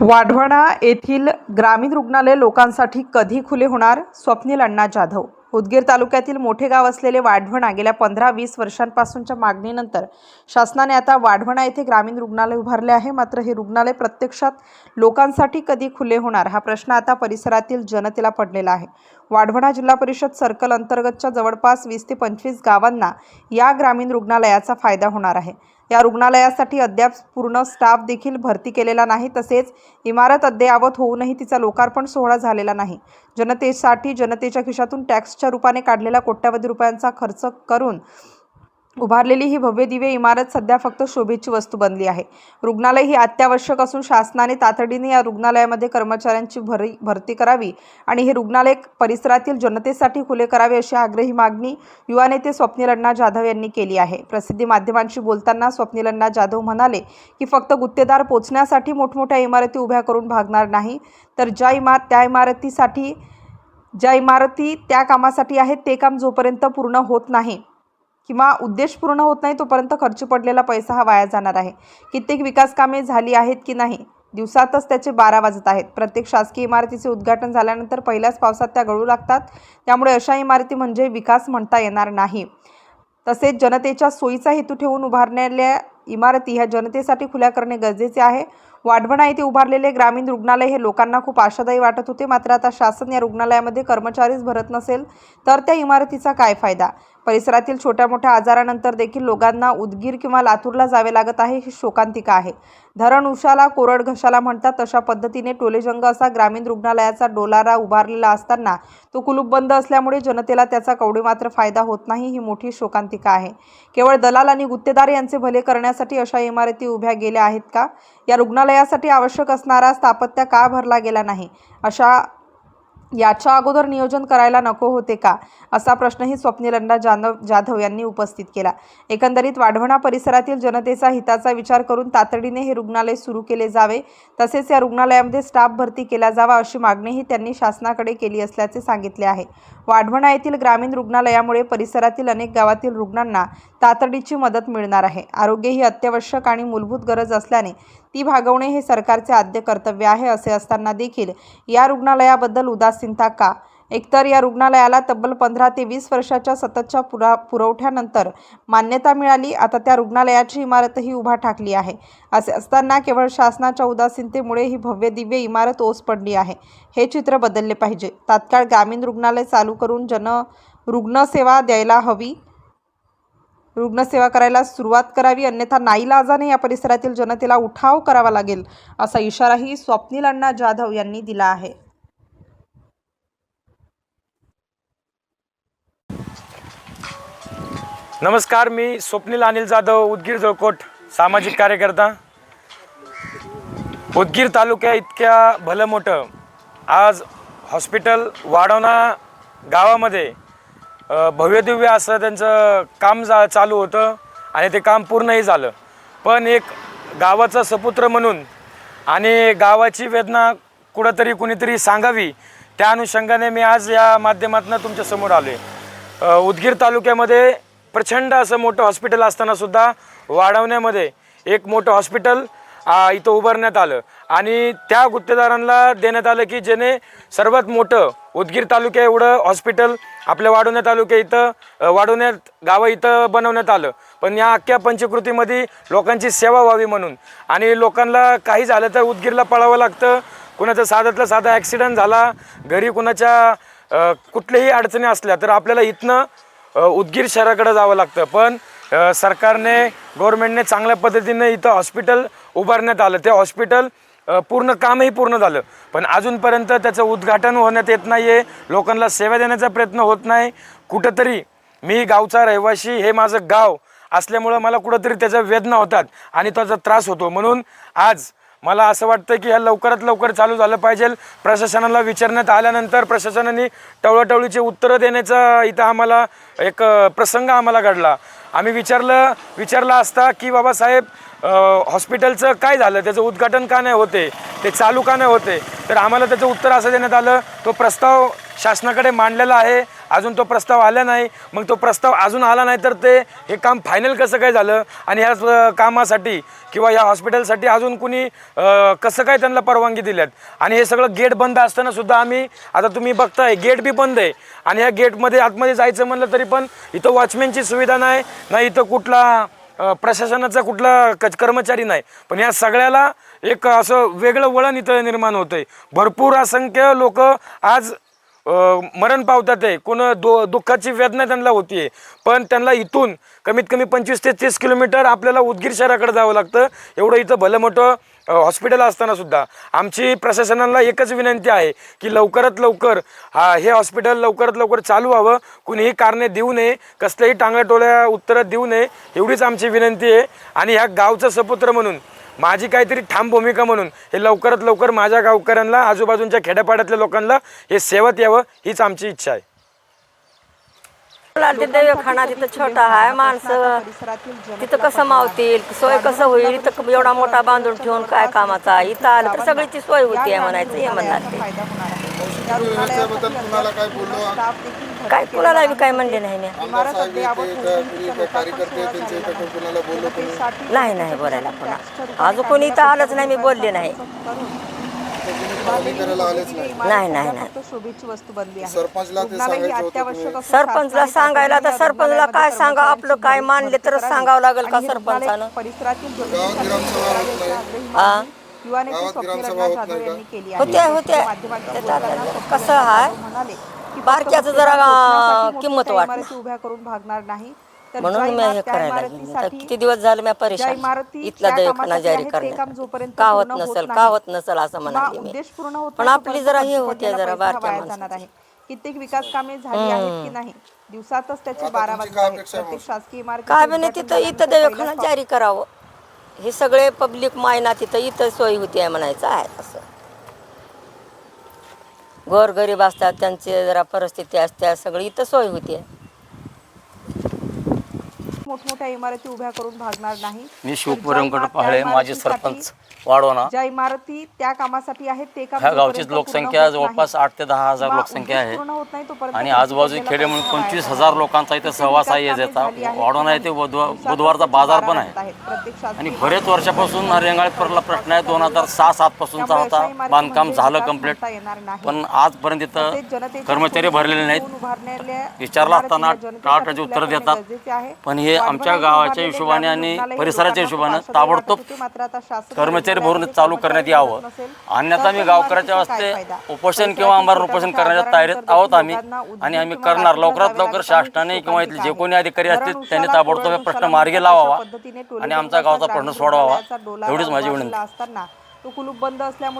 वाढवणा येथील ग्रामीण रुग्णालय लोकांसाठी कधी खुले होणार? स्वप्नील अण्णा जाधव. उदगीर तालुक्यातील मोठे गाव असलेले वाढवणा गेल्या पंधरा वीस वर्षांपासूनच्या मागणीनंतर शासनाने आता वाढवणा येथे ग्रामीण रुग्णालय उभारले आहे. मात्र हे रुग्णालय प्रत्यक्षात लोकांसाठी कधी खुले होणार? हा प्रश्न आता परिसरातील जनतेला पडलेला आहे. वाढवणा जिल्हा परिषद सर्कल अंतर्गतच्या जवळपास वीस ते पंचवीस गावांना या ग्रामीण रुग्णालयाचा फायदा होणार आहे. या रुग्णालयासाठी अद्याप पूर्ण स्टाफ देखील भरती केलेला नाही तसेच इमारत अद्ययावत होऊनही तिचा लोकार्पण सोहळा झालेला नाही. जनतेसाठी जनतेच्या खिशातून टॅक्सच्या रूपाने काढलेला कोट्यावधी रुपयांचा खर्च करून उभारलेली ही भव्य दिव्य इमारत सध्या फक्त शोभेची वस्तू बनली आहे. रुग्णालय ही अत्यावश्यक असून शासनाने तातडीने या रुग्णालयामध्ये कर्मचाऱ्यांची भरी भरती करावी आणि हे रुग्णालय परिसरातील जनतेसाठी खुले करावे अशी आग्रही मागणी युवा नेते स्वप्नील अण्णा जाधव यांनी केली आहे. प्रसिद्धी माध्यमांशी बोलताना स्वप्नील अण्णा जाधव म्हणाले की फक्त गुत्तेदार पोचण्यासाठी मोठमोठ्या इमारती उभ्या करून भागणार नाही तर ज्या इमारत त्या इमारतीसाठी ज्या इमारती त्या कामासाठी आहेत ते काम जोपर्यंत पूर्ण होत नाही किंवा उद्देश पूर्ण होत नाही तोपर्यंत खर्च पडलेला पैसा हा वाया जाणार आहे. कित्येक विकास कामे झाली आहेत की नाही दिवसातच त्याचे बारा वाजत आहेत. प्रत्येक शासकीय इमारतीचे उद्घाटन झाल्यानंतर पहिल्याच पावसात त्या गळू लागतात. त्यामुळे अशा इमारती म्हणजे विकास म्हणता येणार नाही. तसेच जनतेच्या सोयीचा हेतू ठेवून उभारलेल्या इमारती ह्या जनतेसाठी खुल्या करणे गरजेचे आहे. वाढवणा येथे उभारलेले ग्रामीण रुग्णालय हे लोकांना खूप आशादायी वाटत होते. मात्र आता शासन या रुग्णालयामध्ये कर्मचारीच भरत नसेल तर त्या इमारतीचा काय फायदा? परिसरातील छोट्या मोठ्या आजारानंतर देखील लोकांना उदगीर किंवा लातूरला जावे लागत आहे ही शोकांतिका आहे. धरण उशाला कोरड घशाला म्हणतात तशा पद्धतीने टोलेजंग असा ग्रामीण रुग्णालयाचा डोलारा उभारलेला असताना तो कुलूप बंद असल्यामुळे जनतेला त्याचा कवडी मात्र फायदा होत नाही ही मोठी शोकांतिका आहे. केवळ दलाल आणि गुत्तेदार यांचे भले करण्यासाठी अशा इमारती उभ्या गेल्या आहेत का? या रुग्णालयासाठी आवश्यक असणारा स्थापत्य का भरला गेला नाही? अशा याच्या अगोदर नियोजन करायला नको होते का? असा प्रश्नही स्वप्नील जानव जाधव यांनी उपस्थित केला. एकंदरीत वाढवणा परिसरातील जनतेचा हिताचा विचार करून तातडीने हे रुग्णालय सुरू केले जावे. तसेच या रुग्णालयामध्ये स्टाफ भरती केला जावा अशी मागणीही त्यांनी शासनाकडे केली असल्याचे सांगितले आहे. वाढवणा येथील ग्रामीण रुग्णालयामुळे परिसरातील अनेक गावातील रुग्णांना तातडीची मदत मिळणार आहे. आरोग्य ही अत्यावश्यक आणि मूलभूत गरज असल्याने ती भागवणे हे सरकारचे आद्य कर्तव्य आहे असे असताना देखील या रुग्णालयाबद्दल उदासीन का एकतर या रुग्णालयाला तब्बल पंधरा ते वीस वर्षाच्या सततच्या पुरा पुरवठ्यानंतर मान्यता मिळाली. आता त्या रुग्णालयाची इमारतही उभा ठाकली आहे. असे असताना केवळ शासनाच्या उदासीनतेमुळे ही भव्य दिव्य इमारत ओस पडली आहे. हे चित्र बदलले पाहिजे. तात्काळ ग्रामीण रुग्णालय चालू करून जन रुग्णसेवा द्यायला हवी. रुग्णसेवा करायला सुरुवात करावी. अन्यथा नाईलाजाने या परिसरातील जनतेला उठाव करावा लागेल असा इशाराही स्वप्नील अण्णा जाधव यांनी दिला आहे. नमस्कार मी स्वप्नील अनिल जाधव उदगीर जळकोट सामाजिक कार्यकर्ता. उदगीर तालुक्या इतक्या भलं मोठं आज हॉस्पिटल वाढवणा गावामध्ये भव्यदिव्य असं त्यांचं काम जा चालू होतं आणि ते काम पूर्णही झालं. पण एक गावाचा सपुत्र म्हणून आणि गावाची वेदना कुठंतरी कुणीतरी सांगावी त्या अनुषंगाने मी आज या माध्यमातून तुमच्यासमोर आलो आहे उदगीर तालुक्यामध्ये प्रचंड असं मोठं हॉस्पिटल असताना सुद्धा वाढवण्यामध्ये एक मोठं हॉस्पिटल इथं उभारण्यात आलं. आणि त्या गुत्तेदारांना देण्यात आलं की ज्याने सर्वात मोठं उदगीर तालुक्या एवढं हॉस्पिटल आपल्या वाढवण्या तालुक्या इथं वाढवण्यात गावं इथं बनवण्यात आलं. पण या अख्ख्या पंचकृतीमध्ये लोकांची सेवा व्हावी म्हणून आणि लोकांना काही झालं तर उदगीरला पळावं लागतं. कुणाचा साधातला साधा ॲक्सिडेंट झाला घरी कुणाच्या कुठल्याही अडचणी असल्या तर आपल्याला इथनं उदगीर शहराकडे जावं लागतं. पण सरकारने गव्हर्नमेंटने चांगल्या पद्धतीने इथं हॉस्पिटल उभारण्यात आलं. ते हॉस्पिटल पूर्ण कामही पूर्ण झालं. पण अजूनपर्यंत त्याचं उद्घाटन होण्यात येत नाही आहे लोकांना सेवा देण्याचा प्रयत्न होत नाही. कुठंतरी मी गावचा रहिवासी हे माझं गाव असल्यामुळं मला कुठंतरी त्याच्या वेदना होतात आणि त्याचा त्रास होतो. म्हणून आज मला असं वाटतं की ह्या लवकरात लवकर चालू झालं पाहिजे. प्रशासनाला विचारण्यात आल्यानंतर प्रशासनाने टवळाटवळीचे उत्तरं देण्याचा इथं आम्हाला एक प्रसंग आम्हाला घडला. आम्ही विचारलं विचारलं असता की बाबासाहेब हॉस्पिटलचं काय झालं? त्याचं उद्घाटन का नाही होते? ते चालू का नाही होते? तर आम्हाला त्याचं उत्तर असं देण्यात आलं. तो प्रस्ताव शासनाकडे मांडलेला आहे. अजून तो प्रस्ताव आला नाही. मग तो प्रस्ताव अजून आला नाही तर ते हे काम फायनल कसं काय झालं? आणि ह्या कामासाठी किंवा या हॉस्पिटलसाठी अजून कुणी कसं काय त्यांना परवानगी दिल्यात? आणि हे सगळं गेट बंद असताना सुद्धा आम्ही आता तुम्ही बघताय गेट बी बंद आहे. आणि ह्या गेटमध्ये आतमध्ये जायचं म्हणलं तरी पण इथं वॉचमॅनची सुविधा नाही ना इथं कुठला प्रशासनाचा कुठला कच कर्मचारी नाही. पण या सगळ्याला एक असं वेगळं वळण इथं निर्माण होतं आहे भरपूर असंख्य लोक आज मरण पावतात आहे. कोण दु दुःखाची वेदना त्यांना होतीये. पण त्यांना इथून कमीत कमी पंचवीस ते तीस किलोमीटर आपल्याला उदगीर शहराकडे जावं लागतं. एवढं इथं भलं मोठं हॉस्पिटल असताना सुद्धा. आमची प्रशासनाला एकच विनंती आहे की लवकरात लवकर हा हे हॉस्पिटल लवकरात लवकर चालू व्हावं. कुणीही कारणे देऊ नये कसल्याही टांगल्या टोळ्या उत्तरं देऊ नये एवढीच आमची विनंती आहे. आणि ह्या गावचं सपुत्र म्हणून माझी काहीतरी ठाम भूमिका म्हणून हे लवकरात लवकर माझ्या गावकऱ्यांना आजूबाजूच्या खेड्यापाड्यातल्या लोकांना हे सेवत यावं हीच आमची इच्छा आहे. देव खाना तिथं छोटा आहे माणसं तिथं कसं मावतील सोय कसं होईल इथं एवढा मोठा बांधून ठेवून काय कामाचा इथं आलं तर सगळीची सोय होती आहे म्हणायचं हे म्हणणार ते. काय कुणाला बी काय म्हणले नाही मी. नाही नाही बोलायला पुन्हा अजून कोणी इथं आलंच नाही मी बोलले नाही. पाहणी करायला आलेच नाही. नाही नाही नाही. फक्त शोभेची वस्तू बनली आहे सरपंचला ते रुग्णालय ही सांगायचं होतं अत्यावश्यक असून सरपंचला शासनाने सांगायला तर सरपंचला काय सांगा आपलं काय मानले तर भरती सांगावं लागेल का सरपंचानं? परिसरातील गावात ग्रामसभा होत नाही हा. युवा नेते गावात स्वप्नील ग्रामसभा अण्णा होत जाधव नाही का? यांनी केली आहे. होते कसं आहे म्हणाले की फक्त बारक्याचं जरा किंमत मोठ्या. इमारती उभ्या करून भागणार नाही. तर म्हणून मी हे करायला इमारतीसाठी किती दिवस झाले मी ज्या परेशान इमारती इथला त्या दवाखाना कामासाठी जारी आहेत, ते करण्यात काम जोपर्यंत का होत पूर्ण होत नसेल नाही, का होत नसेल असं किंवा म्हणाले मी? उद्देश पूर्ण होत पण नाही, आपली तोपर्यंत जरा हे होते जरा पैसा बारक्या वाया माणसाची. जाणार आहे. कित्येक विकास कामे झाली आहेत की नाही? दिवसातच त्याची बारा काय आहेत. अपेक्षा आहे प्रत्येक शासकीय इमारती काय बी नाही तिथं इथं देवखाना जारी करावं. हे सगळे पब्लिक मायना तिथं इथं सोय होती आहे म्हणायचं आहे असं. गोर गरीब असतात त्यांची जरा परिस्थिती असते सगळी इथं सोय होती मोठमोठ्या इमारती उभ्या करून भागणार नाही. मी शिवपुरी तर ज्या व्यंकट इमारती- पहाळे त्या माजी इमारतीसाठी- सरपंच वाढवणा ज्या इमारती त्या कामासाठी आहेत ते काम ह्या गावची लोकसंख्या जवळपास आठ ते दहा हजार लोकसंख्या आहे. पूर्ण होत नाही तोपर्यंत आणि आजूबाजूची खेडे म्हणून पंचवीस. हजार लोकांचा इथे सहवास आहे याचा. झाली आहेत वाढवणा की येथे नाही? बुधवार दिवसातच बुधवारचा बाजार पण आहे. आणि बरेच वर्षापासून रेंगाळपरला प्रश्न आहे. दोन हजार सहा सात पासूनचा होता बांधकाम झालं कंप्लीट. पण आजपर्यंत इथं कर्मचारी भरलेले नाहीत. विचारलं असताना खुल्या उत्तरं देतात आहे. पण हे आमच्या गावाच्या हिशोबाने आणि परिसराच्या हिशोबाने ताबडतोब कर्मचारी भरून चालू करण्यात यावं. अन्यथा मी तर गावकऱ्याच्या वास्ते? उपोषण किंवा सरकारच्या उपोषण करण्याच्या तयारीत आहोत आम्ही आणि आम्ही करणार लवकरात लवकर शासनाने किंवा इथले जे कोणी अधिकारी असतील त्यांनी ताबडतोब हे प्रश्न मार्गी लावावा आणि आमचा गावचा प्रश्न सोडवावा. एवढीच माझी विनंती. असताना तो कुलूप बंद असल्यामुळे